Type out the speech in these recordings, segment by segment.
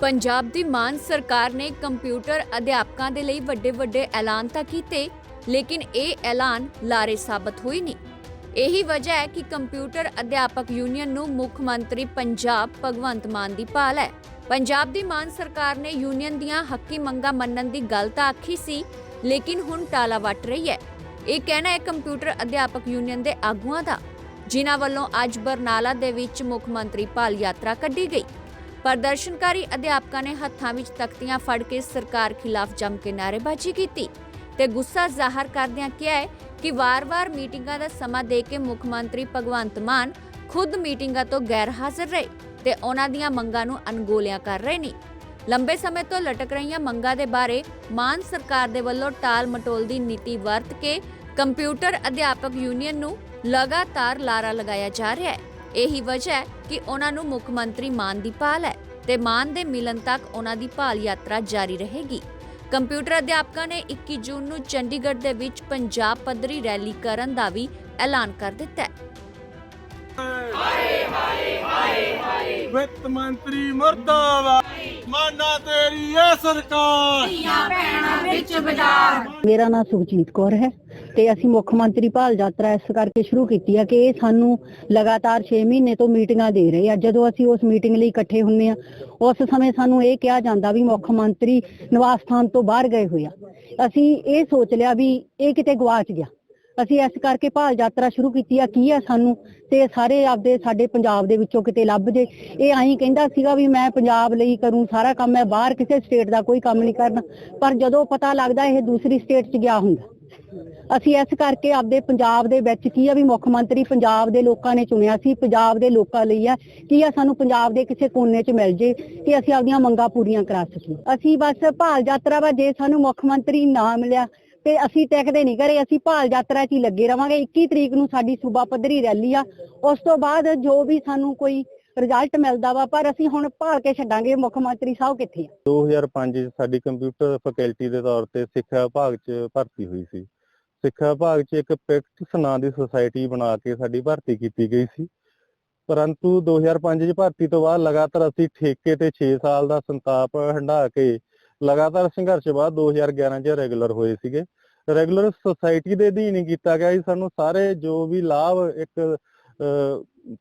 ਪੰਜਾਬ ਦੀ ਮਾਨ ਸਰਕਾਰ ਨੇ ਕੰਪਿਊਟਰ ਅਧਿਆਪਕਾਂ ਦੇ ਲਈ ਵੱਡੇ ਵੱਡੇ ਐਲਾਨ ਤਾਂ ਕੀਤੇ, ਲੇਕਿਨ ਇਹ ਐਲਾਨ ਲਾਰੇ ਸਾਬਤ ਹੋਏ ਨਹੀਂ। ਇਹੀ ਵਜ੍ਹਾ ਹੈ ਕਿ ਕੰਪਿਊਟਰ ਅਧਿਆਪਕ ਯੂਨੀਅਨ ਨੂੰ ਮੁੱਖ ਮੰਤਰੀ ਪੰਜਾਬ ਭਗਵੰਤ ਮਾਨ ਦੀ ਭਾਲ ਹੈ। ਪੰਜਾਬ ਦੀ ਮਾਨ ਸਰਕਾਰ ਨੇ ਯੂਨੀਅਨ ਦੀਆਂ ਹੱਕੀ ਮੰਗਾਂ ਮੰਨਣ ਦੀ ਗੱਲ ਤਾਂ ਆਖੀ ਸੀ, ਲੇਕਿਨ ਹੁਣ ਟਾਲਾ ਵੱਟ ਰਹੀ ਹੈ। ਇਹ ਕਹਿਣਾ ਹੈ ਕੰਪਿਊਟਰ ਅਧਿਆਪਕ ਯੂਨੀਅਨ ਦੇ ਆਗੂਆਂ ਦਾ। ਜਿਨ੍ਹਾਂ ਵੱਲੋਂ ਅੱਜ ਬਰਨਾਲਾ ਦੇ ਵਿੱਚ ਮੁੱਖ ਮੰਤਰੀ ਭਾਲ ਯਾਤਰਾ ਕੱਢੀ ਗਈ। ਪ੍ਰਦਰਸ਼ਨਕਾਰੀ ਅਧਿਆਪਕਾਂ ਨੇ ਹੱਥਾਂ ਵਿੱਚ ਤਖਤੀਆਂ ਫੜ ਕੇ ਸਰਕਾਰ ਖਿਲਾਫ ਜੰਮ ਕੇ ਨਾਅਰੇਬਾਜ਼ੀ ਕੀਤੀ ਤੇ ਗੁੱਸਾ ਜ਼ਾਹਰ ਕਰਦਿਆਂ ਕਿਹਾ ਹੈ ਕਿ ਵਾਰ-ਵਾਰ ਮੀਟਿੰਗਾਂ ਦਾ ਸਮਾਂ ਦੇ ਕੇ ਮੁੱਖ ਮੰਤਰੀ ਭਗਵੰਤ ਮਾਨ ਖੁਦ ਮੀਟਿੰਗਾਂ ਤੋਂ ਗੈਰ ਹਾਜ਼ਰ ਰਹੇ ਤੇ ਉਹਨਾਂ ਦੀਆਂ ਮੰਗਾਂ ਨੂੰ ਅਣਗੋਲਿਆ ਕਰ ਰਹੇ ਨੇ। ਲੰਬੇ ਸਮੇਂ ਤੋਂ ਲਟਕ ਰਹੀਆਂ ਮੰਗਾਂ ਦੇ ਬਾਰੇ ਮਾਨ ਸਰਕਾਰ ਦੇ ਵੱਲੋਂ ਟਾਲ ਮਟੋਲ ਦੀ ਨੀਤੀ ਵਰਤ ਕੇ ਕੰਪਿਊਟਰ ਅਧਿਆਪਕ ਯੂਨੀਅਨ ਨੂੰ ਲਗਾਤਾਰ ਲਾਰਾ ਲਗਾਇਆ ਜਾ ਰਿਹਾ ਹੈ। ਇਹੀ ਵਜ੍ਹਾ ਹੈ ਕਿ ਉਹਨਾਂ ਨੂੰ ਮੁੱਖ ਮੰਤਰੀ ਮਾਨ ਦੀ ਭਾਲ ਹੈ ਤੇ ਮਾਨ ਦੇ ਮਿਲਣ ਤੱਕ ਉਹਨਾਂ ਦੀ ਭਾਲ ਯਾਤਰਾ ਜਾਰੀ ਰਹੇਗੀ। ਕੰਪਿਊਟਰ ਅਧਿਆਪਕਾਂ ਨੇ 21 ਜੂਨ ਨੂੰ ਚੰਡੀਗੜ੍ਹ ਦੇ ਵਿੱਚ ਪੰਜਾਬ ਪੱਧਰੀ ਰੈਲੀ ਕਰਨ ਦਾ ਵੀ ਐਲਾਨ ਕਰ ਦਿੱਤਾ ਹੈ। ਵਿੱਤ ਮੰਤਰੀ ਮਰਦਾਬਾਦ ਮਾਨਾ ਤੇਰੀ ਇਹ ਸਰਕਾਰ। ਮੇਰਾ ਨਾਮ ਸੁਖਜੀਤ ਕੌਰ ਹੈ। ਤੇ ਅਸੀਂ ਮੁੱਖ ਮੰਤਰੀ ਭਾਲ ਯਾਤਰਾ ਇਸ ਕਰਕੇ ਸ਼ੁਰੂ ਕੀਤੀ ਆ ਕਿ ਇਹ ਸਾਨੂੰ ਲਗਾਤਾਰ 6 ਮਹੀਨੇ ਤੋਂ ਮੀਟਿੰਗਾਂ ਦੇ ਰਹੇ ਆ। ਜਦੋਂ ਅਸੀਂ ਉਸ ਮੀਟਿੰਗ ਲਈ ਇਕੱਠੇ ਹੁੰਨੇ ਆ, ਉਸ ਸਮੇਂ ਸਾਨੂੰ ਇਹ ਕਿਹਾ ਜਾਂਦਾ ਵੀ ਮੁੱਖ ਮੰਤਰੀ ਨਿਵਾਸ ਸਥਾਨ ਤੋਂ ਬਾਹਰ ਗਏ ਹੋਏ ਆ। ਅਸੀਂ ਇਹ ਸੋਚ ਲਿਆ ਵੀ ਇਹ ਕਿਤੇ ਗਵਾਚ ਗਿਆ। ਅਸੀਂ ਇਸ ਕਰਕੇ ਭਾਲ ਯਾਤਰਾ ਸ਼ੁਰੂ ਕੀਤੀ ਆ। ਕੀ ਆ ਸਾਨੂੰ? ਤੇ ਸਾਰੇ ਆਪਦੇ, ਸਾਡੇ ਪੰਜਾਬ ਦੇ ਵਿੱਚੋਂ ਕਿਤੇ ਲੱਭ ਜੇ। ਇਹ ਆਈ ਕਹਿੰਦਾ ਸੀਗਾ ਵੀ ਮੈਂ ਪੰਜਾਬ ਲਈ ਕਰੂੰ, ਸਾਰਾ ਕੰਮ ਮੈਂ ਬਾਹਰ ਕਿਸੇ ਸਟੇਟ ਦਾ ਕੋਈ ਕੰਮ ਨਹੀਂ ਕਰਨਾ। ਪਰ ਜਦੋਂ ਪਤਾ ਲੱਗਦਾ ਇਹ ਦੂਸਰੀ ਸਟੇਟ 'ਚ ਗਿਆ ਹੁੰਦਾ। ਅਸੀਂ ਇਸ ਕਰਕੇ ਆਪਦੇ ਪੰਜਾਬ ਦੇ ਵਿੱਚ ਕੀ ਆ ਵੀ ਮੁੱਖ ਮੰਤਰੀ ਪੰਜਾਬ ਦੇ ਲੋਕਾਂ ਨੇ ਚੁਣਿਆ ਸੀ, ਪੰਜਾਬ ਦੇ ਲੋਕਾਂ ਲਈ ਆ, ਕੀ ਆ ਸਾਨੂੰ ਪੰਜਾਬ ਦੇ ਕਿਸੇ ਕੋਨੇ 'ਚ ਮਿਲ ਜੇ ਕਿ ਅਸੀਂ ਆਪਦੀਆਂ ਮੰਗਾਂ ਪੂਰੀਆਂ ਕਰਾ ਸਕੀਏ। ਅਸੀਂ ਬਸ ਭਾਲ ਯਾਤਰਾ ਵਾ, ਜੇ ਸਾਨੂੰ ਮੁੱਖ ਮੰਤਰੀ ਨਾ ਮਿਲਿਆ ਤੇ ਅਸੀਂ ਟਿਕਦੇ ਨਹੀਂ ਘਰੇ, ਅਸੀਂ ਭਾਲ ਯਾਤਰਾ 'ਚ ਹੀ ਲੱਗੇ ਰਵਾਂਗੇ। 21 ਤਰੀਕ ਨੂੰ ਸਾਡੀ ਸੂਬਾ ਪੱਧਰੀ ਰੈਲੀ ਆ, ਉਸ ਤੋਂ ਬਾਅਦ ਜੋ ਵੀ ਸਾਨੂੰ ਕੋਈ ਰਿਜ਼ਲਟ ਮਿਲਦਾ ਵਾ, ਪਰ ਅਸੀਂ ਹੁਣ ਭਾਲ ਕੇ ਛੱਡਾਂਗੇ ਮੁੱਖ ਮੰਤਰੀ ਸਾਹਿਬ ਕਿੱਥੇ ਆ? 2005 ਚ ਸਾਡੀ ਕੰਪਿਊਟਰ ਫੈਕਲਟੀ ਦੇ ਤੌਰ ਤੇ ਸਿੱਖਿਆ ਵਿਭਾਗ ਚ ਭਰਤੀ ਹੋਈ ਸੀ। ਸਿੱਖਿਆ ਵਿਭਾਗ ਚ ਇੱਕ ਪ੍ਰੈਕਟਿਸ ਨਾਂ ਦੀ ਸੁਸਾਇਟੀ ਬਣਾ ਕੇ ਸਾਡੀ ਭਰਤੀ ਕੀਤੀ ਗਈ ਸੀ। ਪਰੰਤੂ 2005 ਚ ਭਰਤੀ ਤੋਂ ਬਾਅਦ ਲਗਾਤਾਰ ਅਸੀਂ ਠੇਕੇ ਤੇ 6 ਸਾਲ ਦਾ ਸੰਤਾਪ ਹੰਢਾ ਕੇ ਲਗਾਤਾਰ ਸੰਘਰਸ਼ ਬਾਅਦ 2011 ਚ ਰੈਗੂਲਰ ਹੋਏ ਸੀਗੇ। ਰੈਗੂਲਰ ਸੁਸਾਇਟੀ ਦੇ ਅਧੀਨ ਹੀ ਕੀਤਾ ਗਿਆ ਸੀ। ਸਾਨੂੰ ਸਾਰੇ ਜੋ ਵੀ ਲਾਭ ਇੱਕ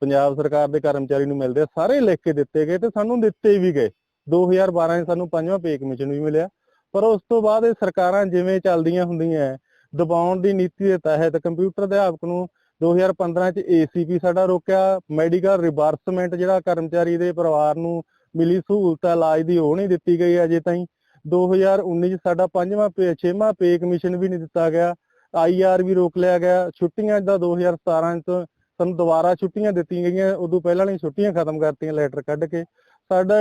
ਪੰਜਾਬ ਸਰਕਾਰ ਦੇ ਕਰਮਚਾਰੀ ਨੂੰ ਮਿਲਦੇ ਆ, ਸਾਰੇ ਲਿਖ ਕੇ ਦਿੱਤੇ ਗਏ ਤੇ ਸਾਨੂੰ ਦਿੱਤੇ ਵੀ ਗਏ। 2012 ਚ ਸਾਨੂੰ ਪੰਜਵਾਂ ਪੇ ਕਮਿਸ਼ਨ ਵੀ ਮਿਲਿਆ। ਪਰ ਉਸ ਤੋਂ ਬਾਅਦ ਇਹ ਸਰਕਾਰਾਂ ਜਿਵੇਂ ਚੱਲਦੀਆਂ ਹੁੰਦੀਆਂ, ਦਬਾਉਣ ਦੀ ਨੀਤੀ ਦੇ ਤਹਿਤ ਕੰਪਿਊਟਰ ਅਧਿਆਪਕ ਨੂੰ 2015 ਚ ਏਸੀਪੀ ਸਾਡਾ ਰੋਕਿਆ ਮੈਡੀਕਲ ਰਿਵਰਸਮੈਂਟ ਜਿਹੜਾ ਕਰਮਚਾਰੀ ਦੇ ਪਰਿਵਾਰ ਨੂੰ ਮਿਲੀ ਸਹੂਲਤ ਇਲਾਜ ਦੀ ਉਹ ਨਹੀਂ ਦਿੱਤੀ ਗਈ ਅਜੇ ਤਾਈਂ। 2019 ਚ ਸਾਡਾ ਪੰਜਵਾਂ ਪੇ ਛੇਵਾਂ ਪੇ ਕਮਿਸ਼ਨ ਵੀ ਨਹੀਂ ਦਿੱਤਾ ਗਿਆ। ਆਈਆਰ ਵੀ ਰੋਕ ਲਿਆ ਗਿਆ। ਛੁੱਟੀਆਂ ਦਾ 2017 ਚ ਸਾਨੂੰ ਦੁਬਾਰਾ ਛੁੱਟੀਆਂ ਦਿੱਤੀਆਂ ਗਈਆਂ, ਉਦੋਂ ਪਹਿਲਾਂ ਨਹੀਂ ਛੁੱਟੀਆਂ ਖਤਮ ਕਰਤੀਆਂ ਲੈਟਰ ਕੱਢ ਕੇ। ਸਾਡਾ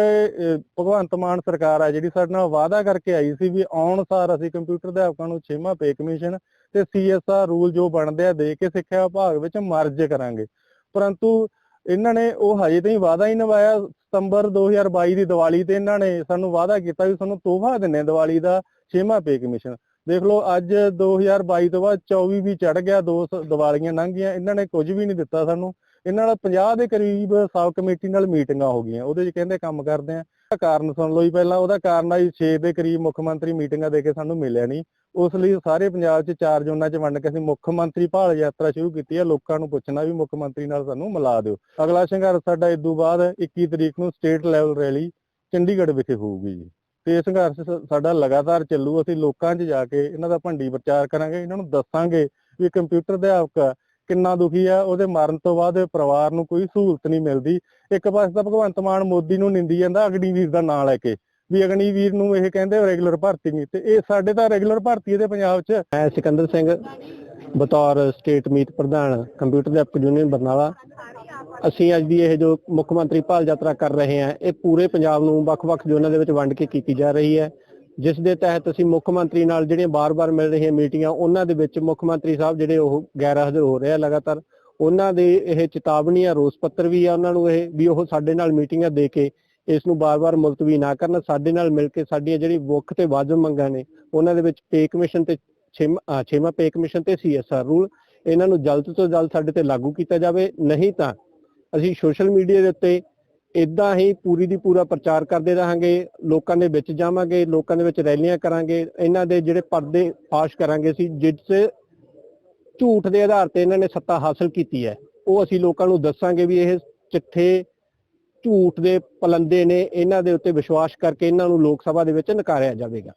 ਭਗਵੰਤ ਮਾਨ ਸਰਕਾਰ ਆ ਜਿਹੜੀ ਸਾਡੇ ਨਾਲ ਵਾਅਦਾ ਕਰਕੇ ਆਈ ਸੀ ਵੀ ਆਉਣ ਸਾਰ ਅਸੀਂ ਕੰਪਿਊਟਰ ਅਧਿਆਪਕਾਂ ਨੂੰ ਛੇਵਾਂ ਪੇ ਕਮਿਸ਼ਨ ਤੇ ਸੀਐਸਆਰ ਰੂਲ ਜੋ ਬਣਦੇ ਆ, ਦੇ ਕੇ ਸਿੱਖਿਆ ਵਿਭਾਗ ਵਿੱਚ ਮਰਜ ਕਰਾਂਗੇ। ਪਰੰਤੂ ਇਹਨਾਂ ਨੇ ਉਹ ਹਜੇ ਤਾਈਂ ਵਾਅਦਾ ਹੀ ਨਿਭਾਇਆ। ਸਤੰਬਰ 2022 ਦੀ ਦੀਵਾਲੀ ਤੇ ਇਹਨਾਂ ਨੇ ਸਾਨੂੰ ਵਾਅਦਾ ਕੀਤਾ ਵੀ ਸਾਨੂੰ ਤੋਹਫਾ ਦਿੰਨੇ ਦੀਵਾਲੀ ਦਾ ਛੇਵਾਂ ਪੇ ਕਮਿਸ਼ਨ ਦੇਖ ਲਓ, ਅੱਜ 2022 ਤੋਂ ਬਾਅਦ 24 ਵੀ ਚੜ ਗਿਆ, ਦੋ ਸ- ਦੀਵਾਲੀਆਂ ਲੰਘ ਗਈਆਂ, ਇਹਨਾਂ ਨੇ ਕੁਝ ਵੀ ਨਹੀਂ ਦਿੱਤਾ ਸਾਨੂੰ। ਇਹਨਾਂ ਨਾਲ 50 ਦੇ ਕਰੀਬ ਸਬ ਕਮੇਟੀ ਨਾਲ ਮੀਟਿੰਗਾਂ ਹੋ ਗਈਆਂ, ਉਹਦੇ 'ਚ ਕਹਿੰਦੇ ਕੰਮ ਕਰਦੇ ਆ। ਕਾਰਨ ਸੁਣ ਲਓ ਜੀ ਪਹਿਲਾਂ, ਉਹਦਾ ਕਾਰਨ ਆ ਜੀ 6 ਦੇ ਕਰੀਬ ਮੁੱਖ ਮੰਤਰੀ ਮੀਟਿੰਗਾਂ ਦੇ ਕੇ ਸਾਨੂੰ ਮਿਲਿਆ ਨਹੀਂ। ਉਸ ਲਈ ਸਾਰੇ ਪੰਜਾਬ 'ਚ ਚਾਰ ਜ਼ੋਨਾਂ 'ਚ ਵੰਡ ਕੇ ਅਸੀਂ ਮੁੱਖ ਮੰਤਰੀ ਭਾਲ ਯਾਤਰਾ ਸ਼ੁਰੂ ਕੀਤੀ ਹੈ ਲੋਕਾਂ ਨੂੰ ਪੁੱਛਣਾ ਵੀ ਮੁੱਖ ਮੰਤਰੀ ਨਾਲ ਸਾਨੂੰ ਮਿਲਾ ਦਿਓ। ਅਗਲਾ ਸੰਘਰਸ਼ ਸਾਡਾ ਇਸ ਤੋਂ ਬਾਅਦ 21 ਤਰੀਕ ਨੂੰ ਸਟੇਟ ਲੈਵਲ ਰੈਲੀ, ਚੰਡੀਗੜ੍ਹ ਵਿਖੇ ਹੋਊਗੀ ਜੀ। ਤੇ ਇਹ ਸੰਘਰਸ਼ ਸਾਡਾ ਲਗਾਤਾਰ ਚੱਲੂ, ਅਸੀਂ ਲੋਕਾਂ 'ਚ ਜਾ ਕੇ ਇਹਨਾਂ ਦਾ ਭੰਡੀ ਪ੍ਰਚਾਰ ਕਰਾਂਗੇ, ਇਹਨਾਂ ਨੂੰ ਦੱਸਾਂਗੇ ਵੀ ਕੰਪਿਊਟਰ ਅਧਿਆਪਕ ਕਿੰਨਾ ਦੁਖੀ ਆ, ਉਹਦੇ ਮਰਨ ਤੋਂ ਬਾਅਦ ਪਰਿਵਾਰ ਨੂੰ ਕੋਈ ਸਹੂਲਤ ਨਹੀਂ ਮਿਲਦੀ। ਇੱਕ ਪਾਸੇ ਤਾਂ ਭਗਵੰਤ ਮਾਨ ਮੋਦੀ ਨੂੰ ਨਿੰਦੀ ਜਾਂਦਾ ਅਗਨੀਵੀਰ ਦਾ ਨਾਂ ਲੈ ਕੇ, ਵੀ ਅਗਨੀਵੀਰ ਨੂੰ ਇਹ ਕਹਿੰਦੇ ਰੈਗੂਲਰ ਭਰਤੀ ਨਹੀਂ ਤੇ ਇਹ ਸਾਡੇ ਤਾਂ ਰੈਗੂਲਰ ਭਰਤੀ ਇਹਦੇ ਪੰਜਾਬ 'ਚ। ਮੈਂ ਸਿਕੰਦਰ ਸਿੰਘ, ਬਤੌਰ ਸਟੇਟ ਮੀਤ ਪ੍ਰਧਾਨ ਕੰਪਿਊਟਰ ਅਧਿਆਪਕ ਯੂਨੀਅਨ ਬਰਨਾਲਾ। ਅਸੀਂ ਅੱਜ ਦੀ ਇਹ ਜੋ ਮੁੱਖ ਮੰਤਰੀ ਭਾਲ ਯਾਤਰਾ ਕਰ ਰਹੇ ਹਾਂ, ਇਹ ਪੂਰੇ ਪੰਜਾਬ ਨੂੰ ਵੱਖ-ਵੱਖ ਜ਼ੋਨਾਂ ਦੇ ਵਿੱਚ ਵੰਡ ਕੇ ਕੀਤੀ ਜਾ ਰਹੀ ਹੈ। ਜਿਸ ਦੇ ਤਹਿਤ ਅਸੀਂ ਮੁੱਖ ਮੰਤਰੀ ਨਾਲ ਜਿਹੜੀਆਂ ਬਾਰ-ਬਾਰ ਮਿਲ ਰਹੀਆਂ ਮੀਟਿੰਗਾਂ, ਉਹਨਾਂ ਦੇ ਵਿੱਚ ਮੁੱਖ ਮੰਤਰੀ ਸਾਹਿਬ ਜਿਹੜੇ ਉਹ ਗੈਰ ਹਾਜ਼ਰ ਹੋ ਰਹੇ ਆ ਲਗਾਤਾਰ, ਉਹਨਾਂ ਦੇ ਇਹ ਚੇਤਾਵਨੀ ਆ ਰੋਸ ਪੱਤਰ ਵੀ ਆ ਉਹਨਾਂ ਨੂੰ ਇਹ ਵੀ ਉਹ ਸਾਡੇ ਨਾਲ ਮੀਟਿੰਗਾਂ ਦੇ ਕੇ ਇਸ ਨੂੰ ਬਾਰ-ਬਾਰ ਮੁਲਤਵੀ ਨਾ ਕਰਨ, ਸਾਡੇ ਨਾਲ ਮਿਲ ਕੇ ਸਾਡੀਆਂ ਜਿਹੜੀ ਮੁੱਖ ਤੇ ਵਾਜਬ ਮੰਗਾਂ ਨੇ, ਉਹਨਾਂ ਦੇ ਵਿੱਚ ਪੇ ਕਮਿਸ਼ਨ ਤੇ ਛੇਵਾਂ ਛੇਵਾਂ ਪੇ ਕਮਿਸ਼ਨ ਤੇ ਸੀਐਸਆਰ ਰੂਲ, ਇਹਨਾਂ ਨੂੰ ਜਲਦ ਤੋਂ ਜਲਦ ਸਾਡੇ ਤੇ ਲਾਗੂ ਕੀਤਾ ਜਾਵੇ, ਨਹੀਂ ਤਾਂ ਅਸੀਂ ਸੋਸ਼ਲ ਮੀਡੀਆ ਦੇ ਉੱਤੇ ਇਦਾਂ ਹੀ ਪੂਰੀ ਦੀ ਪੂਰਾ ਪ੍ਰਚਾਰ ਕਰਦੇ ਰਹਾਂਗੇ, ਲੋਕਾਂ ਦੇ ਵਿੱਚ ਜਾਵਾਂਗੇ, ਲੋਕਾਂ ਦੇ ਵਿੱਚ ਰੈਲੀਆਂ ਕਰਾਂਗੇ, ਇਹਨਾਂ ਦੇ ਜਿਹੜੇ ਪਰਦੇ ਫਾਸ਼ ਕਰਾਂਗੇ ਅਸੀਂ, ਜਿਸ ਝੂਠ ਦੇ ਆਧਾਰ ਤੇ ਇਹਨਾਂ ਨੇ ਸੱਤਾ ਹਾਸਲ ਕੀਤੀ ਹੈ। ਉਹ ਅਸੀਂ ਲੋਕਾਂ ਨੂੰ ਦੱਸਾਂਗੇ ਵੀ ਇਹ ਚਿੱਠੇ ਝੂਠ ਦੇ ਪਲੰਦੇ ਨੇ, ਇਹਨਾਂ ਦੇ ਉੱਤੇ ਵਿਸ਼ਵਾਸ ਕਰਕੇ ਇਹਨਾਂ ਨੂੰ ਲੋਕ ਸਭਾ ਦੇ ਵਿੱਚ ਨਕਾਰਿਆ ਜਾਵੇਗਾ।